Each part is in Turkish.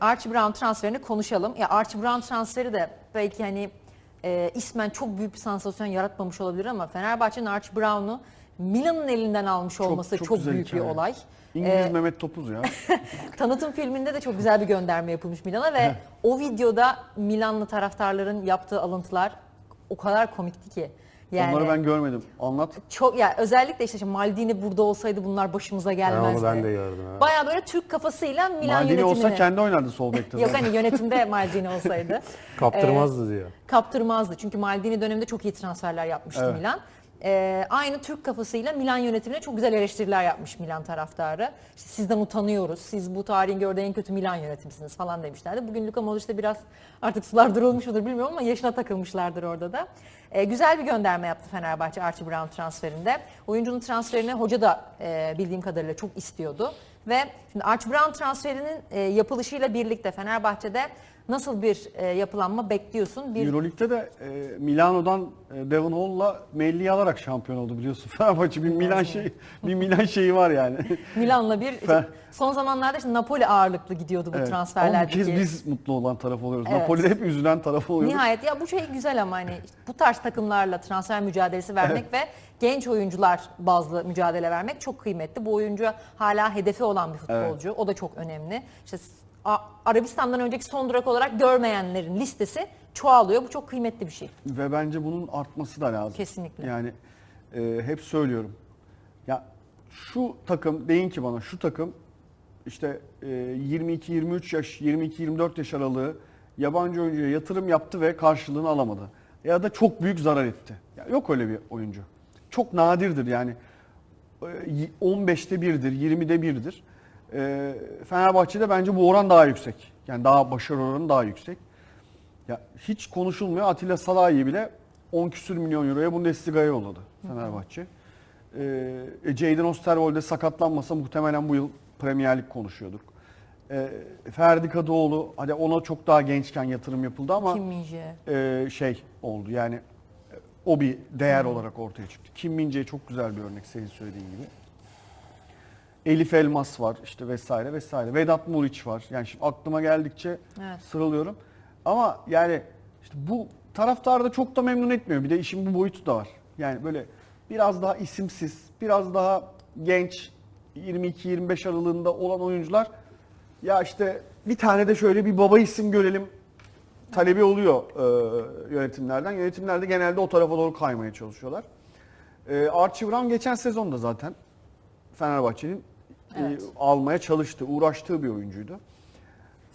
Archie Brown transferini konuşalım. Ya Archie Brown transferi de belki hani e, ismen çok büyük bir sansasyon yaratmamış olabilir ama Fenerbahçe'nin Archie Brown'u Milan'ın elinden almış olması çok, güzel büyük hikaye. bir olay. İngiliz Ee, Mehmet Topuz ya. Tanıtım filminde de çok güzel bir gönderme yapılmış Milan'a ve o videoda Milanlı taraftarların yaptığı alıntılar o kadar komikti ki. Yani Onları ben görmedim. Anlat. çok ya özellikle işte şimdi Maldini burada olsaydı bunlar başımıza gelmezdi. onu ben de gördüm. ha. Baya böyle Türk kafasıyla Milan Maldini yönetimini. olsa kendi oynardı sol bekte. Yok hani yönetimde Maldini olsaydı. Kaptırmazdı diyor. kaptırmazdı. Çünkü Maldini döneminde çok iyi transferler yapmıştı Evet. Milan. Ee, aynı Türk kafasıyla Milan yönetimine çok güzel eleştiriler yapmış Milan taraftarı. İşte sizden utanıyoruz. Siz bu tarihin gördüğü en kötü Milan yönetimsiniz falan demişlerdi. Bugün Luka Modric de biraz artık sular durulmuş mudur bilmiyorum ama yaşına takılmışlardır orada da. Ee, güzel bir gönderme yaptı Fenerbahçe Archie Brown transferinde. Oyuncunun transferini hoca da e, bildiğim kadarıyla çok istiyordu. Ve şimdi Archie Brown transferinin e, yapılışıyla birlikte Fenerbahçe'de nasıl bir e, yapılanma bekliyorsun? Bir Euroleague'de de e, Milano'dan e, Devon Hall'la Melli'yi alarak şampiyon oldu biliyorsun. Fenerbahçe bir Milan şeyi bir Milan şeyi var yani. Milan'la bir Fe- son zamanlarda işte Napoli ağırlıklı gidiyordu bu Evet. Ama transferlerdeki. kez biz mutlu olan taraf oluyoruz. Evet. Napoli'de hep üzülen taraf oluyoruz. Nihayet ya bu şey güzel ama hani bu tarz takımlarla transfer mücadelesi vermek ve genç oyuncular bazlı mücadele vermek çok kıymetli. Bu oyuncu hala hedefi olan bir futbolcu. O da çok önemli. İşte A- Arabistan'dan önceki son durak olarak görmeyenlerin listesi çoğalıyor. Bu çok kıymetli bir şey. Ve bence bunun artması da lazım. Kesinlikle. Yani e, hep söylüyorum. Ya şu takım deyin ki bana şu takım işte e, 22-23 yaş, 22-24 yaş aralığı yabancı oyuncuya yatırım yaptı ve karşılığını alamadı. Ya da çok büyük zarar etti. Ya yok öyle bir oyuncu. Çok nadirdir yani. E, 15'te 1'dir, 20'de 1'dir. E, Fenerbahçe'de bence bu oran daha yüksek. Yani daha başarı oranı daha yüksek. Ya hiç konuşulmuyor. Atilla Salahi bile 10 küsür milyon euroya Bundesliga'ya yolladı Fenerbahçe. Ee, e, Jadon Osterwolde sakatlanmasa muhtemelen bu yıl Premier Lig konuşuyorduk. Ee, Ferdi Kadıoğlu hadi ona çok daha gençken yatırım yapıldı ama Kim Min-jae. e, şey oldu yani e, o bir değer olarak ortaya çıktı. Kim Min-jae çok güzel bir örnek senin söylediğin gibi. Elif Elmas var işte vesaire vesaire. Vedat Muriç var. Yani şimdi aklıma geldikçe Evet. sıralıyorum. Ama yani işte bu taraftarı da çok da memnun etmiyor. Bir de işin bu boyutu da var. Yani böyle biraz daha isimsiz, biraz daha genç 22-25 aralığında olan oyuncular ya işte bir tane de şöyle bir baba isim görelim talebi oluyor e, yönetimlerden. Yönetimler de genelde o tarafa doğru kaymaya çalışıyorlar. E, Archie Brown geçen sezonda zaten Fenerbahçe'nin e, Evet. almaya çalıştığı, uğraştığı bir oyuncuydu.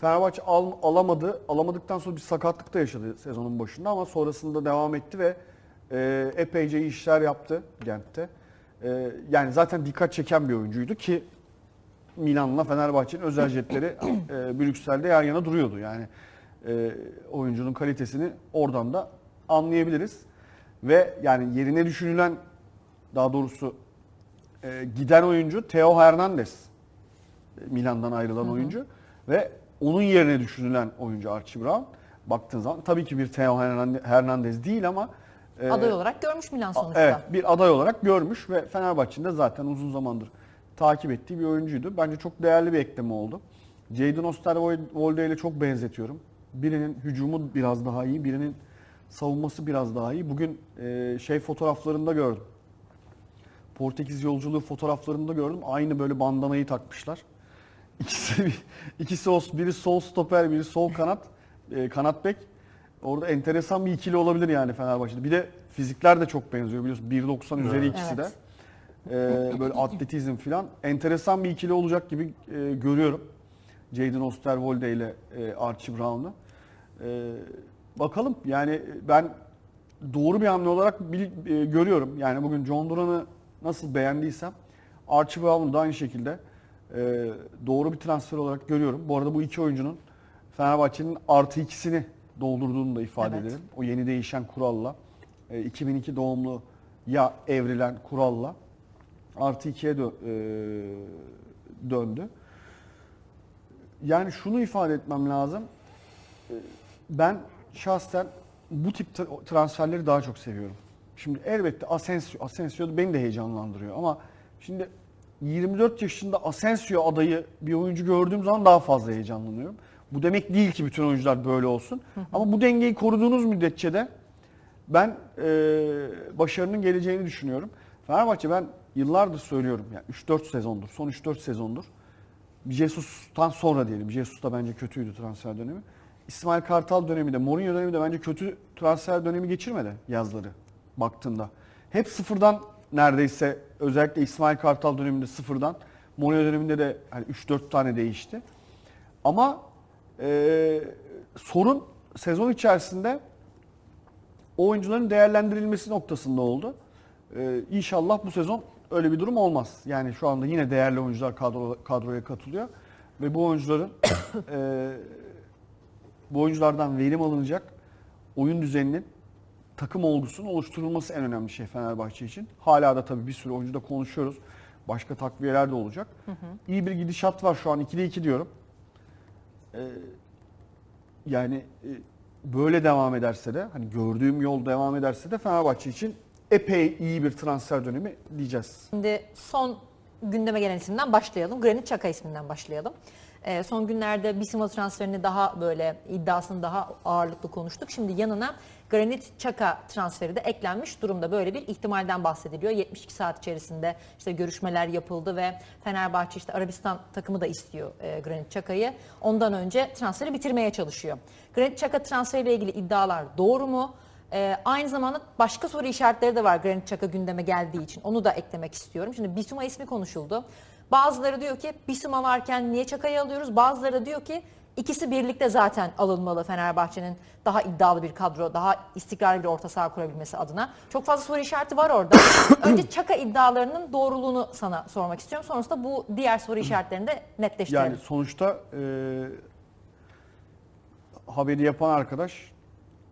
Fenerbahçe al, alamadı. Alamadıktan sonra bir sakatlık da yaşadı sezonun başında ama sonrasında devam etti ve e, epeyce iyi işler yaptı Gent'te. E, yani zaten dikkat çeken bir oyuncuydu ki Milan'la Fenerbahçe'nin özel jetleri e, Brüksel'de yan yana duruyordu. Yani e, oyuncunun kalitesini oradan da anlayabiliriz. Ve yani yerine düşünülen daha doğrusu e, giden oyuncu Theo Hernandez. Milan'dan ayrılan oyuncu ve onun yerine düşünülen oyuncu Archie Brown. Baktığın zaman tabii ki bir Theo Hernande- Hernandez değil ama e, Aday olarak görmüş Milan sonuçta. Evet, bir aday olarak görmüş ve Fenerbahçe'nin de zaten uzun zamandır takip ettiği bir oyuncuydu. Bence çok değerli bir ekleme oldu. Jadon Osterwolde ile çok benzetiyorum. Birinin hücumu biraz daha iyi, birinin savunması biraz daha iyi. Bugün e, şey fotoğraflarında gördüm. Portekiz yolculuğu fotoğraflarında gördüm. Aynı böyle bandanayı takmışlar. İkisi, ikisi biri sol stoper, biri sol kanat, e, kanat bek. Orada enteresan bir ikili olabilir yani Fenerbahçe'de. Bir de fizikler de çok benziyor biliyorsun. 1.90 üzeri Evet. ikisi de. Evet. E, böyle atletizm falan. Enteresan bir ikili olacak gibi e, görüyorum. Jadon Osterwolde ile e, Archie Brown'u. E, bakalım yani ben doğru bir hamle olarak bil- e, görüyorum. Yani bugün John Duran'ı nasıl beğendiysem Archie Brown'u da aynı şekilde e, doğru bir transfer olarak görüyorum. Bu arada bu iki oyuncunun Fenerbahçe'nin artı ikisini doldurduğunu da ifade Evet. edelim. O yeni değişen kuralla. E, 2002 doğumlu ya evrilen kuralla artı ikiye dö- e, döndü. Yani şunu ifade etmem lazım. E, Ben şahsen bu tip tra- transferleri daha çok seviyorum. Şimdi elbette Asensio, Asensio beni de heyecanlandırıyor ama şimdi 24 yaşında Asensio adayı bir oyuncu gördüğüm zaman daha fazla heyecanlanıyorum. Bu demek değil ki bütün oyuncular böyle olsun. Ama bu dengeyi koruduğunuz müddetçe de ben e, başarının geleceğini düşünüyorum. Fenerbahçe ben yıllardır söylüyorum. Yani 3-4 sezondur. Son 3-4 sezondur. Jesus'tan sonra diyelim. Jesus da bence kötüydü transfer dönemi. İsmail Kartal dönemi de, Mourinho dönemi de bence kötü transfer dönemi geçirmedi yazları baktığında. Hep sıfırdan neredeyse özellikle İsmail Kartal döneminde sıfırdan. Mourinho döneminde de hani 3-4 tane değişti. Ama e, sorun sezon içerisinde oyuncuların değerlendirilmesi noktasında oldu. Ee, inşallah bu sezon öyle bir durum olmaz. Yani şu anda yine değerli oyuncular kadro, kadroya katılıyor ve bu oyuncuların e, bu oyunculardan verim alınacak oyun düzeninin takım olgusunun oluşturulması en önemli şey Fenerbahçe için. Hala da tabii bir sürü oyuncuda konuşuyoruz. Başka takviyeler de olacak. İyi bir gidişat var şu an 2'de 2 diyorum. Ee, yani e, böyle devam ederse de hani gördüğüm yol devam ederse de Fenerbahçe için epey iyi bir transfer dönemi diyeceğiz. Şimdi son gündeme gelen isimden başlayalım. Granit Xhaka isminden başlayalım. Ee, son günlerde Bisima transferini daha böyle iddiasını daha ağırlıklı konuştuk. Şimdi yanına Granit Xhaka transferi de eklenmiş durumda. Böyle bir ihtimalden bahsediliyor. 72 saat içerisinde işte görüşmeler yapıldı ve Fenerbahçe işte Arabistan takımı da istiyor e, Granit Xhaka'yı. Ondan önce transferi bitirmeye çalışıyor. Granit Xhaka transferiyle ilgili iddialar doğru mu? Ee, aynı zamanda başka soru işaretleri de var Granit Xhaka gündeme geldiği için. Onu da eklemek istiyorum. Şimdi Bisuma ismi konuşuldu. Bazıları diyor ki Bisuma varken niye Çaka'yı alıyoruz? Bazıları diyor ki ikisi birlikte zaten alınmalı Fenerbahçe'nin daha iddialı bir kadro, daha istikrarlı bir orta saha kurabilmesi adına. Çok fazla soru işareti var orada. Önce Çaka iddialarının doğruluğunu sana sormak istiyorum. Sonrasında bu diğer soru işaretlerini de netleştirelim. Yani sonuçta e, haberi yapan arkadaş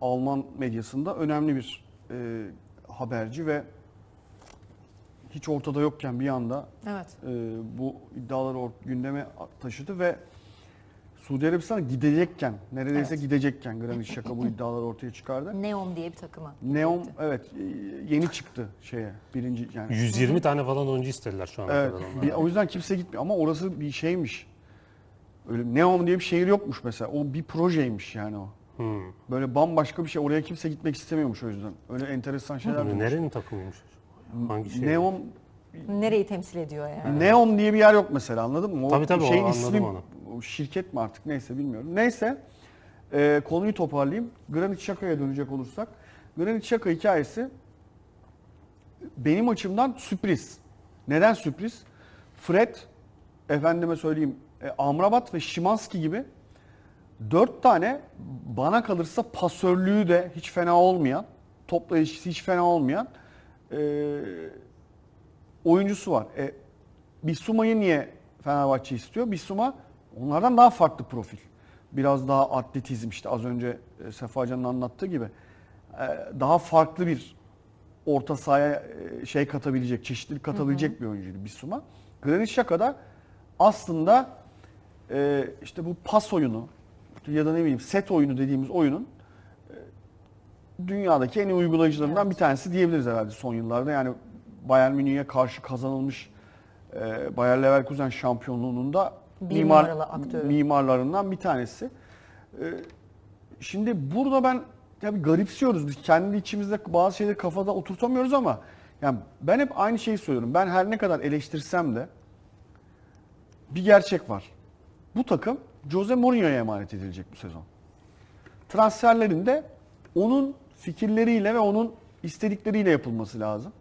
Alman medyasında önemli bir e, haberci ve hiç ortada yokken bir anda Evet. e, bu iddiaları or- gündeme taşıdı ve Suudi Arabistan'a gidecekken, neredeyse Evet. gidecekken Granit Xhaka bu iddiaları ortaya çıkardı. Neom diye bir takıma. Neon evet e, yeni çıktı şeye birinci yani. 120 tane falan oyuncu istediler şu ana Evet. bir- o yüzden kimse gitmiyor ama orası bir şeymiş. Öyle Neon diye bir şehir yokmuş mesela. O bir projeymiş yani o. Hmm. Böyle bambaşka bir şey. Oraya kimse gitmek istemiyormuş o yüzden. Öyle enteresan şeyler. duymuştum. Nerenin takımıymış? Hangi şey? Neon Nereyi temsil ediyor yani? Neon diye bir yer yok mesela anladın mı? O Tabii, tabii, o şeyin anladım ismi onu. o şirket mi artık neyse bilmiyorum. Neyse e, konuyu toparlayayım. Granit Xhaka'ya dönecek olursak. Granit Xhaka hikayesi benim açımdan sürpriz. Neden sürpriz? Fred, efendime söyleyeyim e, Amrabat ve Şimanski gibi dört tane bana kalırsa pasörlüğü de hiç fena olmayan, topla ilişkisi hiç fena olmayan e, oyuncusu var. E, Bissouma'yı niye Fenerbahçe istiyor? Bissouma onlardan daha farklı profil. Biraz daha atletizm işte az önce e, Sefa Can'ın anlattığı gibi. E, daha farklı bir orta sahaya e, şey katabilecek, çeşitlilik katabilecek bir oyuncuydu Bissouma. Granit Xhaka da aslında e, işte bu pas oyunu ya da ne bileyim set oyunu dediğimiz oyunun dünyadaki en iyi uygulayıcılarından bir tanesi diyebiliriz herhalde son yıllarda. Yani Bayern Münih'e karşı kazanılmış e, Bayer Leverkusen şampiyonluğunun da Bir mimar, aktörü. mimarlarından bir tanesi. E, şimdi burada ben tabii garipsiyoruz. Biz kendi içimizde bazı şeyleri kafada oturtamıyoruz ama yani ben hep aynı şeyi söylüyorum. Ben her ne kadar eleştirsem de bir gerçek var. Bu takım Jose Mourinho'ya emanet edilecek bu sezon. Transferlerinde onun fikirleriyle ve onun istedikleriyle yapılması lazım.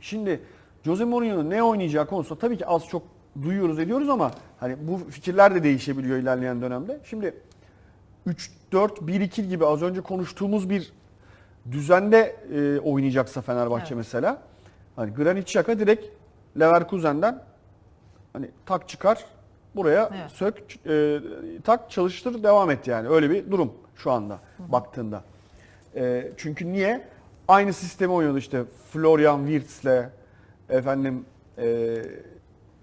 Şimdi Jose Mourinho'nun ne oynayacağı konusunda tabii ki az çok duyuyoruz ediyoruz ama hani bu fikirler de değişebiliyor ilerleyen dönemde. Şimdi 3-4-1-2 gibi az önce konuştuğumuz bir düzende e, oynayacaksa Fenerbahçe Evet. mesela hani Granit Xhaka direkt Leverkusen'den hani tak çıkar buraya Evet. sök e, tak çalıştır devam et yani öyle bir durum şu anda baktığında. E, çünkü niye? Aynı sistemi oynuyordu işte Florian Wirtz'le efendim e,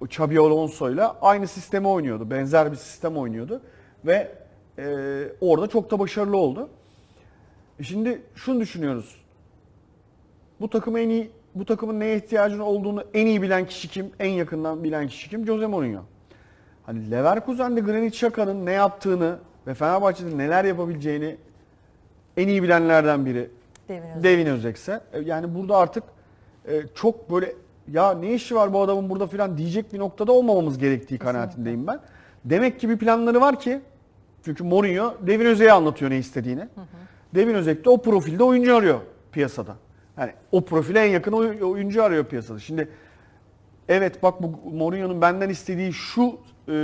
Xabi Alonso'yla aynı sistemi oynuyordu. Benzer bir sistem oynuyordu ve e, orada çok da başarılı oldu. E Şimdi şunu düşünüyoruz. Bu takım en iyi bu takımın neye ihtiyacının olduğunu en iyi bilen kişi kim? En yakından bilen kişi kim? Jose Mourinho. Hani Leverkusen'de Granit Xhaka'nın ne yaptığını ve Fenerbahçe'de neler yapabileceğini en iyi bilenlerden biri Devin Özekse. E, Yani burada artık e, çok böyle ya ne işi var bu adamın burada filan diyecek bir noktada olmamamız gerektiği kanaatindeyim ben. Demek ki bir planları var ki çünkü Mourinho Devin Özek'e anlatıyor ne istediğini. Devin Özek de o profilde oyuncu arıyor piyasada. Yani o profile en yakın oy- oyuncu arıyor piyasada. Şimdi evet bak bu Mourinho'nun benden istediği şu e,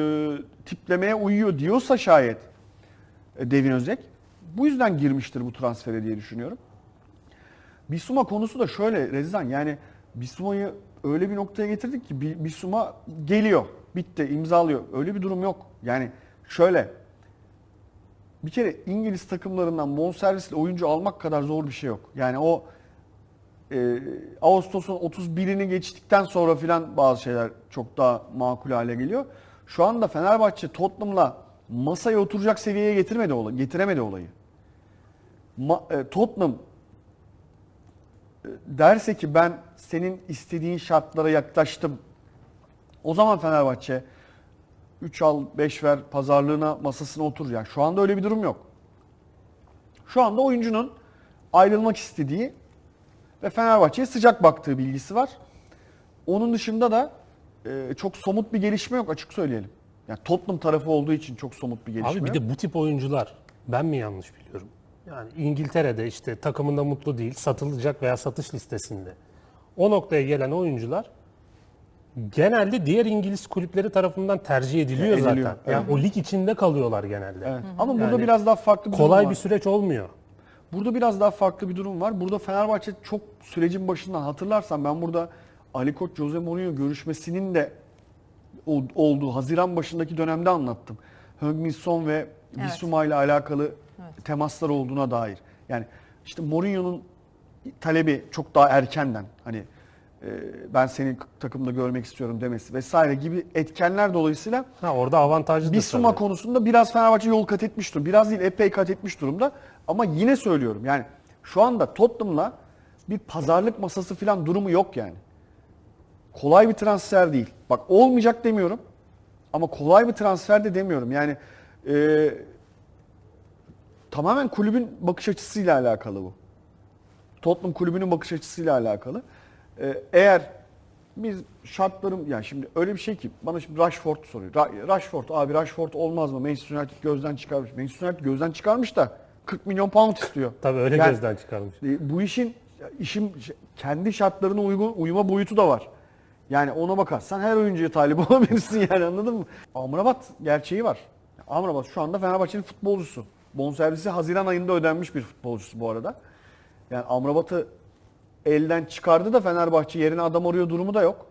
tiplemeye uyuyor diyorsa şayet e, Devin Özek bu yüzden girmiştir bu transfere diye düşünüyorum. Bisuma konusu da şöyle Rezan yani Bisuma'yı öyle bir noktaya getirdik ki Bi- Bisuma geliyor, bitti, imzalıyor. Öyle bir durum yok. Yani şöyle bir kere İngiliz takımlarından bonservisle oyuncu almak kadar zor bir şey yok. Yani o e, Ağustos'un 31'ini geçtikten sonra filan bazı şeyler çok daha makul hale geliyor. Şu anda Fenerbahçe Tottenham'la masaya oturacak seviyeye getirmedi olayı, getiremedi olayı. Ma- e, Tottenham e, derse ki ben senin istediğin şartlara yaklaştım. O zaman Fenerbahçe 3 al 5 ver pazarlığına masasına otur. Yani şu anda öyle bir durum yok. Şu anda oyuncunun ayrılmak istediği ve Fenerbahçe'ye sıcak baktığı bilgisi var. Onun dışında da e, çok somut bir gelişme yok açık söyleyelim. Yani Tottenham tarafı olduğu için çok somut bir gelişme Abi bir yok. de bu tip oyuncular ben mi yanlış biliyorum? Yani İngiltere'de işte takımında mutlu değil, satılacak veya satış listesinde. O noktaya gelen oyuncular genelde diğer İngiliz kulüpleri tarafından tercih ediliyor, Ediliyor, zaten. Yani o lig içinde kalıyorlar genelde. Evet. Ama burada Yani biraz daha farklı bir durum Kolay var. bir süreç olmuyor. Burada biraz daha farklı bir durum var. Burada Fenerbahçe çok sürecin başından hatırlarsan ben burada Ali Koç Jose Mourinho görüşmesinin de olduğu Haziran başındaki dönemde anlattım. Heung-min Son ve Evet. Bissouma ile alakalı temaslar olduğuna dair. Yani işte Mourinho'nun talebi çok daha erkenden hani e, ben seni takımda görmek istiyorum demesi vesaire gibi etkenler dolayısıyla Ha orada avantajlı Bissouma konusunda biraz Fenerbahçe yol kat etmiş durumda. Biraz değil epey kat etmiş durumda. Ama yine söylüyorum yani şu anda Tottenham'la bir pazarlık masası falan durumu yok yani. Kolay bir transfer değil. Bak olmayacak demiyorum. Ama kolay bir transfer de demiyorum. Yani e, tamamen kulübün bakış açısıyla alakalı bu. Tottenham kulübünün bakış açısıyla alakalı. Ee, eğer biz şartlarım yani şimdi öyle bir şey ki bana şimdi Rashford soruyor. Ra- Rashford abi Rashford olmaz mı? Manchester United gözden çıkarmış. Manchester United gözden çıkarmış da 40 milyon pound istiyor. Tabii öyle Yani- gözden çıkarmış. E, Bu işin işin kendi şartlarına uygun uyuma boyutu da var. Yani ona bakarsan her oyuncuya talip olabilirsin yani anladın mı? Amrabat gerçeği var. Amrabat şu anda Fenerbahçe'nin futbolcusu. Bonservisi Haziran ayında ödenmiş bir futbolcusu bu arada. Yani Amrabat'ı elden çıkardı da Fenerbahçe yerine adam arıyor durumu da yok.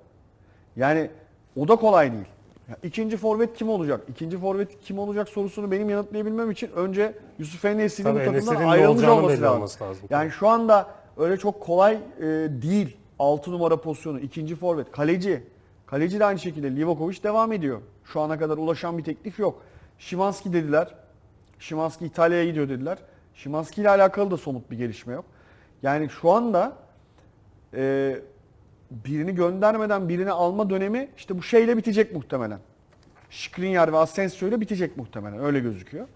Yani o da kolay değil. Ya ikinci forvet kim olacak? İkinci forvet kim olacak sorusunu benim yanıtlayabilmem için önce Yusuf Enes'in bu takımdan ayrılmış olması lazım. olması lazım. Yani şu anda öyle çok kolay e, değil 6 numara pozisyonu, ikinci forvet, kaleci. Kaleci de aynı şekilde Livakovic devam ediyor. Şu ana kadar ulaşan bir teklif yok. Şimanski dediler. Şimanski İtalya'ya gidiyor dediler. Şimanski ile alakalı da somut bir gelişme yok. Yani şu anda e, birini göndermeden birini alma dönemi işte bu şeyle bitecek muhtemelen. Skriniar ve Asensio ile bitecek muhtemelen. Öyle gözüküyor.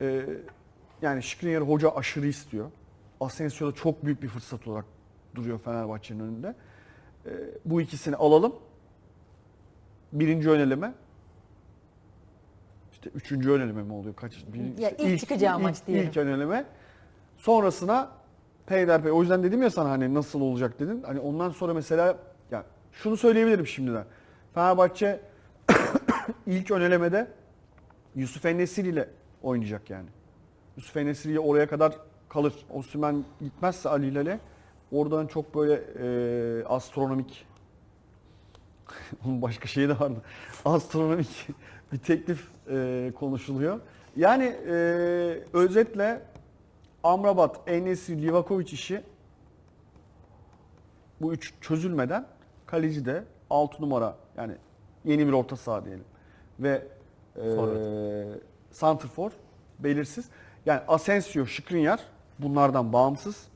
E, yani Skriniar hoca aşırı istiyor. Asensio da çok büyük bir fırsat olarak duruyor Fenerbahçe'nin önünde. E, bu ikisini alalım. Birinci öneleme. İşte üçüncü öneleme mi oluyor? Kaç? Bir, Ya işte ilk çıkacağı maç diyelim. İlk öneleme. Sonrasına peyderpey. O yüzden dedim ya sana hani nasıl olacak dedin. Hani ondan sonra mesela ya şunu söyleyebilirim şimdiden. Fenerbahçe ilk önelemede Yusuf Enesiri ile oynayacak yani. Yusuf Enesiri oraya kadar kalır. Osimhen gitmezse Ali Hilal'e oradan çok böyle e, astronomik onun başka şeyi de vardı. Astronomik bir teklif e, konuşuluyor. Yani e, özetle Amrabat, Enes'i, Livakovic işi bu üç çözülmeden kaleci de 6 numara yani yeni bir orta saha diyelim. Ve e. Santrfor belirsiz. Yani Asensio, Skriniar bunlardan bağımsız.